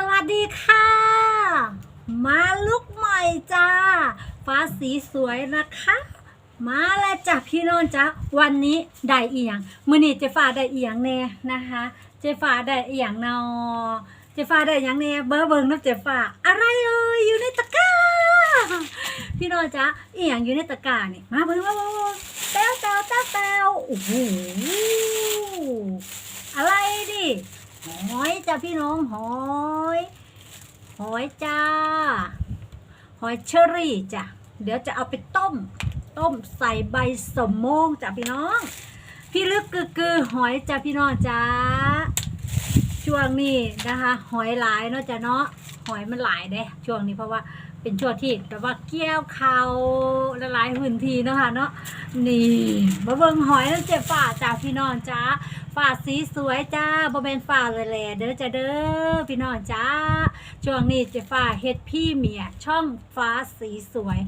สวัสดีค่ะ มาลุกใหม่จ้า ฟ้าสีสวยนะคะ มาแล้วจ้ะพี่น้องจ้าวันนี้ได้อีหยังมือนี้เจฟ้าได้อีหยังแน่นะคะ เจฟ้าได้อีหยังนอเจฟ้าได้อีหยังแน่เบอร์เบิงนะเจฟ้าอะไรเอ่ยอยู่ในตะกร้าพี่น้องจ้าอีหยังอยู่ในตะกร้านี่มาเบิ่งมาเบิ่งมาเบิ่งแต้วแต้วแต้วแต้วโอ้โหอะไรดิ หอยจ้าพี่น้องหอยหอยจ้า หอยเชอรี่จ้ะเดี๋ยวจะเอาไปต้ม ต้มใส่ใบสมโมงจ้ะพี่น้อง พี่ลึกกือกือหอยจ้ะพี่น้องจ้าช่วงนี้นะคะ หอยหลายเนาะจ้ะเนาะหอยมันหลายเด้ช่วงนี้เพราะว่าเป็นช่วงที่แบบว่าเกี่ยวเขาละลายพื้นทีเนาะค่ะเนาะนี่มาเบิ่งหอยแล้วเจ็บฝ่าจ้าพี่น้องจ้า ฝ่าสีสวยจ้าบ่เป็นฝ่าเลยแหละเด้อจ้าเด้อพี่น้องจ้าช่วงนี้เจ็บฝ่าเฮ็ดพี่เมียช่องฟ้าสีสวย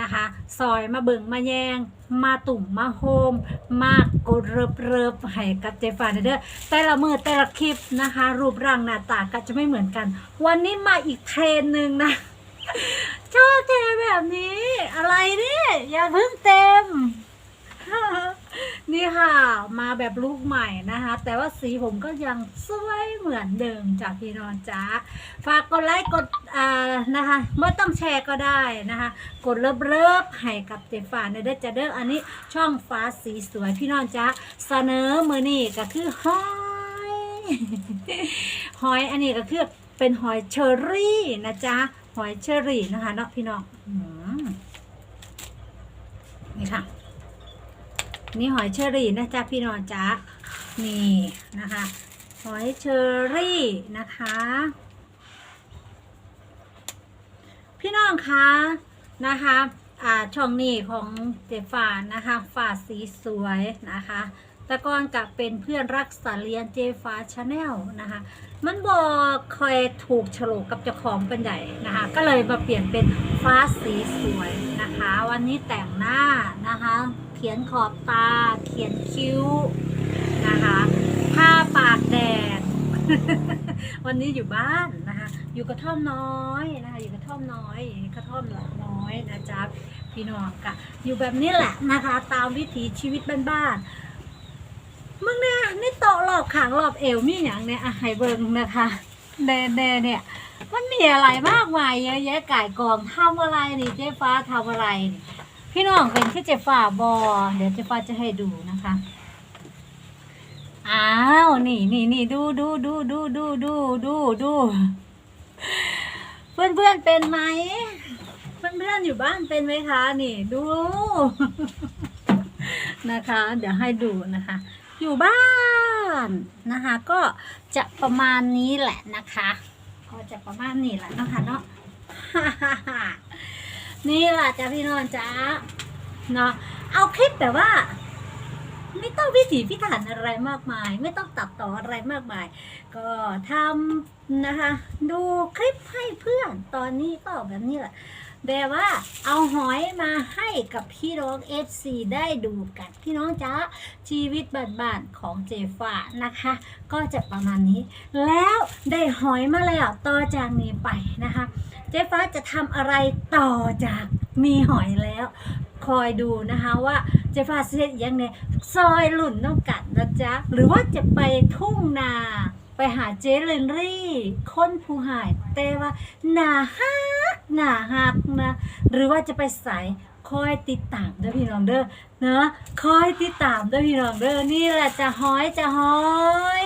นะคะซอยมาเบิ่งมาแยง มาตุ่มมาโฮม มากกดเริบเริบให้กับเจฟ้าเด้อแต่ละมือแต่ละคลิปนะคะ รูปร่างหน้าตาก็จะไม่เหมือนกัน วันนี้มาอีกเทรนหนึ่งนะ ชอบเทแบบนี้ อะไรเนี่ยอย่าเพิ่งเต็ม นี่ค่ะมาแบบลูกใหม่นะคะ แต่ว่าสีผมก็ยังสวยเหมือนเดิมจากพี่นอนจ้าฝากกดไลค์กดอ่านะคะเมื่อต้องแชร์ก็ได้นะคะ กดเลิฟเลิฟให้กับเจฟ้าเนเด้อจะเด้ออันนี้ช่องฟ้าสีสวยพี่นอนจ้าเสนอมือนี่ก็คือหอยหอยอันนี้ก็คือเป็นหอยเชอรี่นะจ๊ะหอยเชอรี่นะคะเนาะพี่น้องนี่ค่ะ นี่หอยเชอรี่นะจ๊ะพี่น้องจ๊ะนี่นะคะ หอยเชอรี่นะคะ พี่น้องคะนะคะอ่าช่องนี้ของเจฟานะคะฝาสีสวยนะคะแต่ก่อนกับเป็นเพื่อนรักสาเลียนเจฟ้าชาแนลนะคะ มันบอกเคยถูกโฉลกกับเจ้าของเป็นใหญ่นะคะ ก็เลยมาเปลี่ยนเป็นฟ้าสีสวยนะคะ วันนี้แต่งหน้านะคะ ขียนขอบตา เขียนคิ้วนะคะทาปากแดงวันนี้อยู่บ้านนะคะ อยู่กระท่อมน้อยนะคะ อยู่กระท่อมน้อย กระท่อมหลังน้อยนะจ๊ะพี่น้องกะอยู่แบบนี้แหละนะคะ ตามวิถีชีวิตบ้านๆมึงเนี่ยนี่โตรอบขางรอบเอวมีอย่างเนี่ยอะให้เบิ่งนะคะแน่แน่เนี่ย มันมีอะไรมากมายเยอะแยะไก่กองทำอะไรนี่เจ๊ฟ้าทำอะไรนี่ พี่น้องเป็นที่เจฟ้าบอเดี๋ยวเจฟ้าจะให้ดูนะคะอ้าวนี่นี่นี่ดูดูดูดูดูดูดูดูเพื่อนเพื่อนเป็นไหมเพื่อนเพื่อนอยู่บ้านเป็นไหมคะ นี่ดูนะคะ เดี๋ยวให้ดูนะคะ อยู่บ้านนะคะ ก็จะประมาณนี้แหละนะคะ ก็จะประมาณนี้แหละนะคะเนาะ นี่แหละจ้าพี่น้องจ้าเนาะเอาคลิปแบบว่า ไม่ต้องพิถีพิถันอะไรมากมาย ไม่ต้องตัดต่ออะไรมากมาย ก็ทำนะคะ ดูคลิปให้เพื่อนตอนนี้ก็แบบนี้แหละแบบว่าเอาหอยมาให้กับพี่น้อง FC ได้ดูกันพี่น้องจ้าชีวิตบ้านๆของเจฟ้านะคะ ก็จะประมาณนี้ แล้วได้หอยมาแล้วต่อจากนี้ไปนะคะ เจ๊ฟ้าจะทำอะไรต่อจากมีหอยแล้ว คอยดูนะคะว่าเจ๊ฟ้าเสียยังไงซอยหลุ่นต้องกัดนะจ๊ะ หรือว่าจะไปทุ่งนาไปหาเจเลนรี่ค้นผู้หายแต่ว่าหนาฮักหนาฮักนะ หรือว่าจะไปใสายคอยติดตามเด้อพี่น้องเด้อเนาะคอยติดตามเด้อพี่น้องเด้อนี่แหละจะหอยจะหอย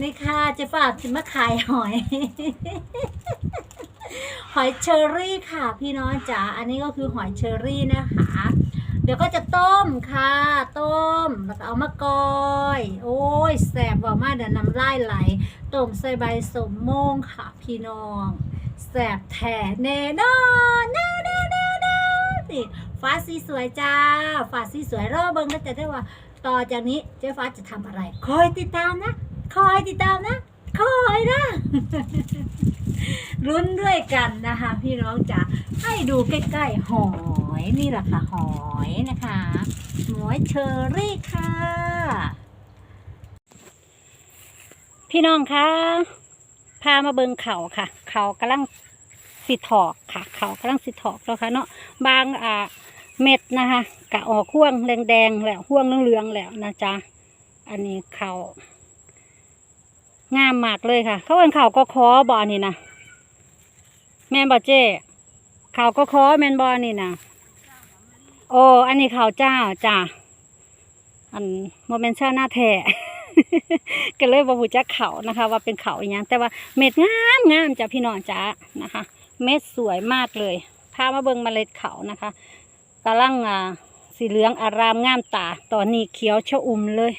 นี่ค่ะเจะฝากจะมาขายหอย หอยเชอรี่ค่ะ พี่น้องจ๋าอันนี้ก็คือหอยเชอรี่นะคะ เดี๋ยวก็จะต้มค่ะ ต้มแล้วก็เอามากอย โอ้ยแสบว่ามาเดี๋ยวน้ำลายไหลต้มใส่ใบสมโมงค่ะ พี่น้องแสบแท้แน่นอนแน่แน่แน่แน่นี่ฟ้าสีสวยจ้าฟ้าสีสวยรอเบิ้งก็จะได้ว่า ต่อจากนี้เจ๊ฟ้าจะทำอะไร คอยติดตามนะ คอยติดตามนะ คอยนะ รุ้นด้วยกันนะคะ พี่น้องจ๋าให้ดูใกล้ๆหอยนี่แหละค่ะหอยนะคะหอยเชอรี่ค่ะ พี่น้องคะพามาเบิงเขาค่ะ เขากำลังสิถอกค่ะ เขากำลังสิถอกแล้วค่ะเนาะบางอ่าเม็ดนะคะกะออกห่วงแดงๆแล้วห่วงเหลืองๆแล้วนะจ๊ะอันนี้เขางามมากเลยค่ะ เขาเป็นเขาก็คอบอนี่นะ แม่นบอเจ้เขาก็คอแม่นบอนี่นะโอ้อันนี้เขาเจ้าจ้ะอันโมเมนต์ชาหน้าแท้ก็เลยบอหูจักเขานะคะ ว่าเป็นเขาอย่างแต่ว่าเม็ดงามงามจ้ะพี่น้องจ้านะคะ เม็ดสวยมากเลยพามาเบิ่งเมล็ดเขานะคะกำลังอ่าสีเหลืองอารามงามตาตอนนี้เขียวชอุ่มเลย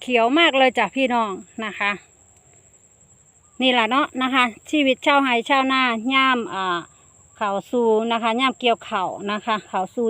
เขียวมากเลยจ้ะพี่น้องนะคะ นี่แหละเนาะนะคะ ชีวิตชาวไร่ชาวนาย่ามอ่า เขาซูนะคะย่ามเกี่ยวเข่านะคะเขาซู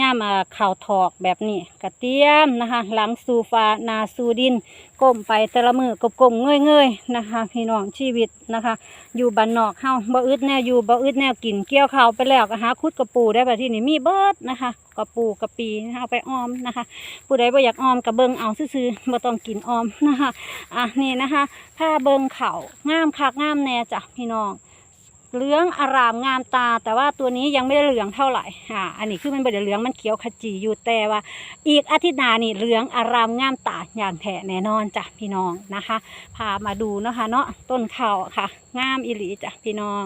ย่ามเข่าถอกแบบนี้กระเทียมนะคะหลังสูฟ้านาสูดินก้มไปแต่ละมือกบกมเงยเงยนะคะพี่น้องชีวิตนะคะ อยู่บ้านนอกเฮาบ่อึดแนวอยู่บ่อึดแนวกินเกี่ยวเข้าไปแล้วก็หาคุดกระปูได้แบบที่นี่มีเบิดนะคะกระปูกระปีนะคะเอาไปออมนะคะ ผู้ใดบ่อยากออมกระเบิงเอาซื่อๆบ่ต้องกินออมนะคะอะนี่นะคะผ้าเบิงเข่างามคักงามแน่จ้ะพี่น้อง เหลืองอารามงามตา แต่ว่าตัวนี้ยังไม่ได้เหลืองเท่าไหร่อ่าอันนี้คือมันบ่ได้เหลืองมันเขียวขจีอยู่แต่ว่า อีกอาทิตย์หน้านี่เหลืองอารามงามตาอย่างแท้แน่นอนจ้ะพี่น้องนะคะ พามาดูนะคะเนาะต้นข้าวค่ะ งามอิหลีจ้ะพี่น้อง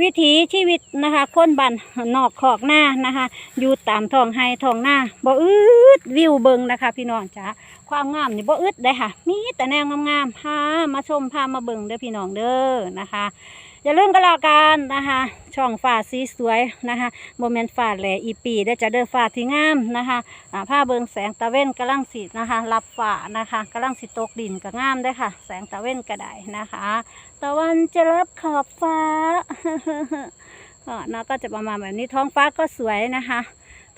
วิถีชีวิตนะคะคนบันนอกขอกหน้านะคะ อยู่ตามท้องไห้ท้องหน้าบ่อึดวิวเบิงนะคะ พี่น้องจ้ะความงามนี่บ่อึดได้ค่ะมีแต่แนวงามๆพามาชมพามาเบิงเด้อพี่น้องเด้อนะคะ อย่าลืมก็แล้วกันนะคะ ช่องฝาสีสวยนะคะโมเมนต์ฝาแหล่อีปีได้จะเดินฝาที่งามนะคะผ้าเบิงแสงตะเว้นกำลังสีนะคะ รับฝานะคะกำลังสีตกดินก็งามได้ค่ะ แสงตะเว้นก็ได้นะคะ ตะวันจะรับขอบฟ้าก็นะก็จะประมาณแบบนี้ท้องฟ้าก็สวยนะคะ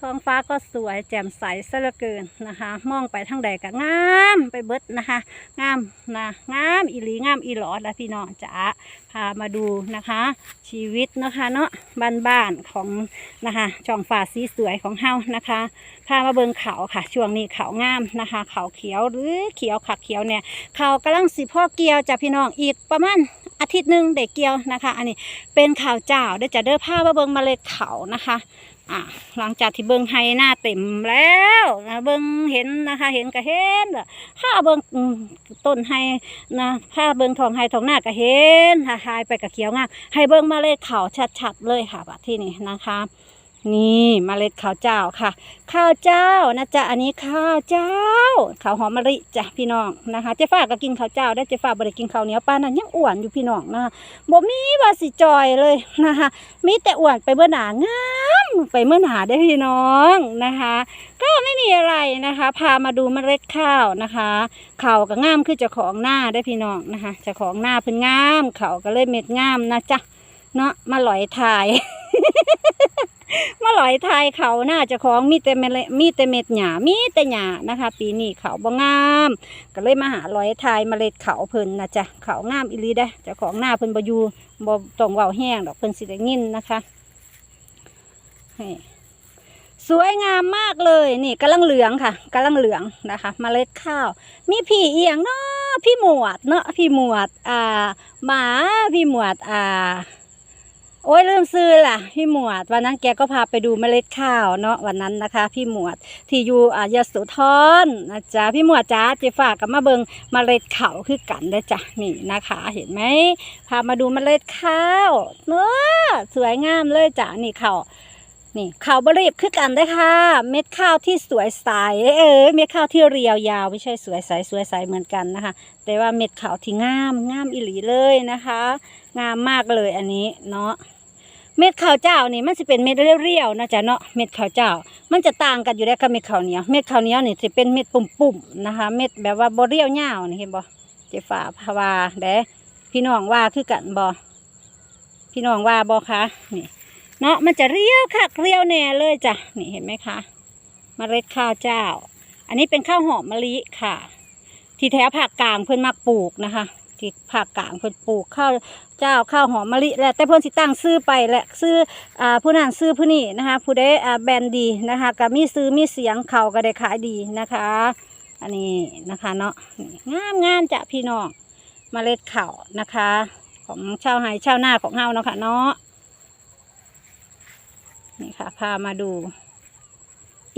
ท้องฟ้าก็สวยแจ่มใสซะเหลือเกินนะคะ มองไปทางใดก็งามไปเบิดนะคะงามนะงามอีหลีงามอีหลอดแล้วพี่น้องจ๋าพามาดูนะคะ ชีวิตนะคะเนาะบ้านๆของนะคะช่องฟ้าสีสวยของเฮานะคะพามาเบิงเขาค่ะ ช่วงนี้เขางามนะคะ เขาเขียวหรือเขียวขักเขียวเนี่ยเขากำลังสิพ่อเกียวจะพี่น้องอีกประมาณอาทิตย์หนึ่งเด็กเกียวนะคะ อันนี้เป็นข่าวเจ้าได้จะเด้อผ้ามาเบิงมาเลยเขานะคะ อะหลังจากที่เบิ้งไฮหน้าเต็มแล้วนะเบิ้งเห็นนะคะ เห็นก็เห็นข้าเบิ้งต้นไฮนะถ้าเบิ้งทองไฮทองหน้าก็เห็นถ้าหายไปกับเขียวงามให้เบิ้งมาเลยเขาชัดๆเลยค่ะบัดที่นี่นะคะ นี่เมล็ดข้าวเจ้าค่ะ ข้าวเจ้านะจ๊ะอันนี้ข้าวเจ้าข้าวหอมมะลิจ้ะพี่น้องนะคะ เจ๊ฟ้าก็กินข้าวเจ้าได้เจ๊ฟ้าบ่ได้กินข้าวเหนียวป้านนั้นยังอ้วนอยู่พี่น้องนะคะบ่มีว่าสิจอยเลยนะคะมีแต่อ้วนไปเมื่อหนางามไปเมื่อหนาได้พี่น้องนะคะ ก็ไม่มีอะไรนะคะ พามาดูเมล็ดข้าวนะคะข้าวก็งามคือเจ้าของหน้าได้พี่น้องนะคะเจ้าของหน้าเพิ่นงามข้าวก็เลยเม็ดงามนะจ๊ะเนาะมาลอยถ่าย มาหลอยทายเขาน่าจะของมีแต่เมล็ดมีแต่เม็ดหญ้ามีแต่หญ้านะคะ ปีนี้เขาบ่งาม ก็เลยมาหาหลอยทายเมล็ดเขาเพิ่นนะจ๊ะเขางามอีลีได้จ้าของหน้าเพิ่นบ่อยู่บ่ต้องเว้าแห้งดอกเพิ่นสิได้ยินนะคะสวยงามมากเลยนี่กำลังเหลืองค่ะกำลังเหลืองนะคะเมล็ดข้าว มีพี่เอียงเนาะพี่หมวดเนาะพี่หมวดอ่าหมาพี่หมวดอ่า โอ้ยลืมซื้อล่ะ พี่หมวด วันนั้นแกก็พาไปดูเมล็ดข้าวเนาะวันนั้นนะคะ พี่หมวดที่อยู่อายโสธรนะจ๊ะพี่หมวดจ้าเจฝากกับมาเบิงเมล็ดข้าวคือกันได้จ้ะนี่นะคะ เห็นไหมพามาดูเมล็ดข้าวเนาะสวยงามเลยจ้ะนี่ข้าว นี่ข้าวบรีบคือกันได้ค่ะ เม็ดข้าวที่สวยใสเออเม็ดข้าวที่เรียวยาวไม่ใช่สวยใสสวยใสเหมือนกันนะคะ แต่ว่าเม็ดข้าวที่งามงามอิหลีเลยนะคะ งามมากเลยอันนี้เนาะเม็ดข้าวเจ้านี่มันจะเป็นเม็ดเรียวๆนะจ๊ะเนาะเม็ดข้าวเจ้า มันจะต่างกันอยู่แล้วกับเม็ดข้าวเหนียวเม็ดข้าวเหนียวนี่จะเป็นเม็ดปุ่มๆนะคะ เม็ดแบบว่าบ่เรียวยาวนี่เห็นบ่เจ๊ฝ่าพาวาเด้พี่น้องว่าคือกันบ่พี่น้องว่าบ่คะนี่ เนาะมันจะเรียวคักเรียวแน่เลยจ้ะนี่เห็นไหมคะเมล็ดข้าวเจ้า อันนี้เป็นข้าวหอมมะลิค่ะ ที่แถวภาคกลางเพิ่อนมักปลูกนะคะ ที่ภาคกลางเพิ่อนปลูกข้าวเจ้าข้าวหอมมะลิแหละแต่เพิ่อนสิตั้งซื้อไปแหละซื้ออ่าผู้นั้นซื้อผู้นี้นะคะผู้ใดอ่าแบรนด์ดีนะคะก็มีซื้อมีเสียงเขาก็ได้ขายดีนะคะ อันนี้นะคะเนาะงามงามจ้ะพี่น้องเมล็ดข้าวนะคะ ของชาวไร่ชาวนาของเฮาเนาะค่ะเนาะ นี่ค่ะ พามาดู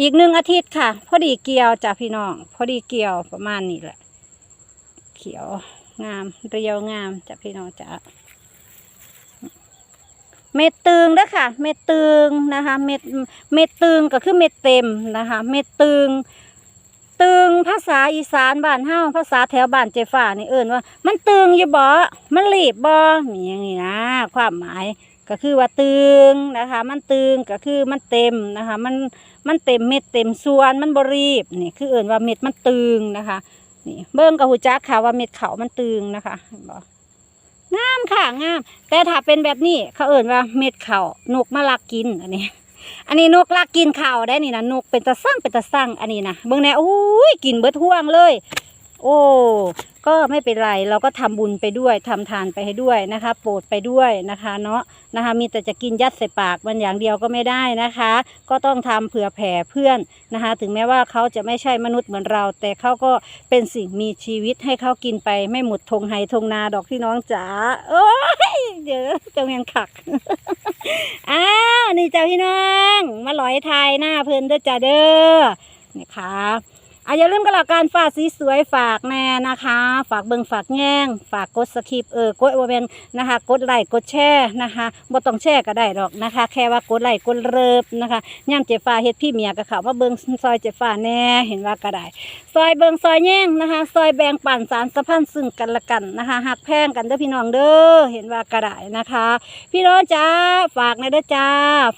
อีกหนึ่งอาทิตย์ค่ะ พอดีเกี่ยวจ้ะพี่น้อง พอดีเกี่ยวประมาณนี้แหละ เขียวงามเรียวงามจ้ะพี่น้องจ้ะเม็ดตึงเด้ค่ะเม็ดตึงนะคะ เม็ด เม็ดตึงก็คือเม็ดเต็มนะคะ เม็ดตึง ตึงภาษาอีสานบ้านเฮาภาษาแถวบ้านเจฟ้านี่เอิ้นว่า มันตึงอยู่บ่ มันรีบบ่มีอย่างนี้นะ ความหมาย ก็คือว่าตึงนะคะ มันตึงก็คือมันเต็มนะคะ มันมันเต็มเม็ดเต็มส่วนมันบรีบนี่คือเอิ้นว่าเม็ดมันตึงนะคะนี่เบิ่งกับหูจักค่ะว่าเม็ดเขามันตึงนะคะเห็นบ่งามค่ะงาม แต่ถ้าเป็นแบบนี้เขาเอิ้นว่าเม็ดเขานกมาลักกินอันนี้ อันนี้นกลักกินเข้าได้นี่นะนกเป็นตะสั่งเป็นตะสั่งอันนี้นะเบิ่งแน่โอ้ยกินเบิดห่วงเลย โอ้ ก็ไม่เป็นไรเราก็ทำบุญไปด้วยทำทานไปให้ด้วยนะคะ โปรดไปด้วยนะคะเนาะนะคะ มีแต่จะกินยัดใส่ปากมันอย่างเดียวก็ไม่ได้นะคะ ก็ต้องทำเผื่อแผ่เพื่อนนะคะ ถึงแม้ว่าเขาจะไม่ใช่มนุษย์เหมือนเรา แต่เขาก็เป็นสิ่งมีชีวิตให้เขากินไปไม่หมดทงไฮทงนาดอกพี่น้องจ๋าโอ้ยเดี๋ยวจะเมียนขักอ้าวนี่เจ้าพี่น้อง มาลอยไทยหน้าเพิ่นเด้อจ้าเด้อนี่ค่ะ อะอย่าลืมกันละการฝากสีสวยฝากแน่นะคะ ฝากเบิงฝากแง่ง ฝากกดสคริปเออกดโอเวนนะคะกดไลค์กดแชร์นะคะบ่ต้องแชร์ก็ได้ดอกนะคะ แค่ว่ากดไลค์กดเริบนะคะย่ำเจ็บฟ้าเฮ็ดพี่เมียกับเขามาเบิงซอยเจ็บฟ้าแน่เห็นว่าก็ได้ ซอยเบิงซอยแย่งนะคะ ซอยแบ่งปันสารสัมพันธ์ซึ่งกันและกันนะคะหักแพงกันเด้อพี่น้องเด้อเห็นว่าก็ได้นะคะ พี่น้องจ้าฝากในเด้อจ้า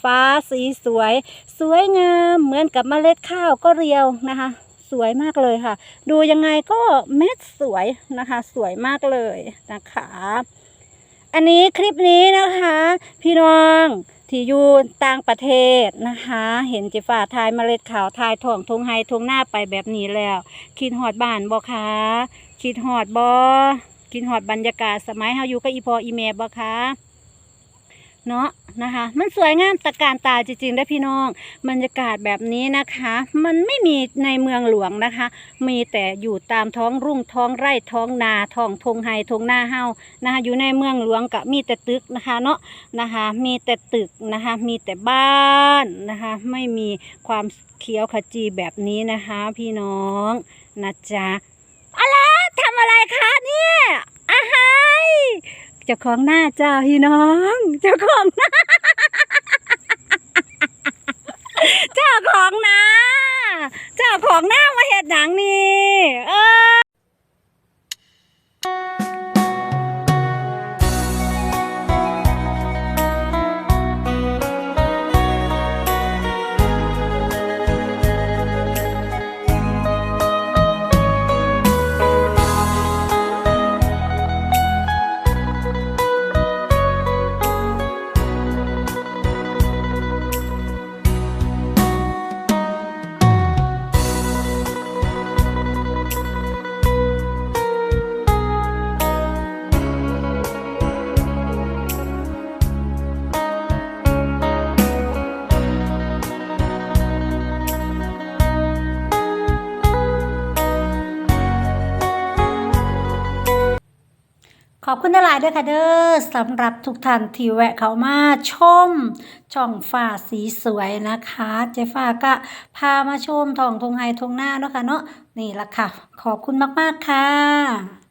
ฟ้าสีสวย สวยงามเหมือนกับเมล็ดข้าวก็เรียวนะคะ สวยมากเลยค่ะ ดูยังไงก็เม็ดสวยนะคะ สวยมากเลยนะคะ อันนี้คลิปนี้นะคะ พี่น้องที่อยู่ต่างประเทศนะคะ เห็นเจฝ่าทายเมล็ดขาวทายถ่องทงไฮทงหน้าไปแบบนี้แล้ว คิดหอดบ้านบ่คะคิดหอดบ่คิดหอดบรรยากาศสมัยเฮาอยู่กับอีพออีเมบ่คะ เนาะนะคะ มันสวยงามตะการตาจริงๆได้พี่น้องบรรยากาศแบบนี้นะคะ มันไม่มีในเมืองหลวงนะคะ มีแต่อยู่ตามท้องรุ่งท้องไร่ท้องนาท้องทงไฮทงหน้าเฮานะคะอยู่ในเมืองหลวงก็มีแต่ตึกนะคะเนาะนะคะ มีแต่ตึกนะคะ มีแต่บ้านนะคะ ไม่มีความเขียวขจีแบบนี้นะคะ พี่น้องนะจ๊ะอะไรทำอะไรคะเนี่ยอาหาย เจ้าของหน้าเจ้าพี่น้อง เจ้าของหน้าเจ้าของหน้าเจ้าของหน้ามาเห็ดหนังนี่ เออ ขอบคุณหลายด้วยค่ะเด้อสำหรับทุกท่านที่แวะเข้ามาชมช่องฟ้าสีสวยนะคะ เจฟ้าก็พามาชมทองทงไฮทงหน้าเนาะค่ะเนาะนี่ละค่ะ ขอบคุณมาก ๆ ค่ะ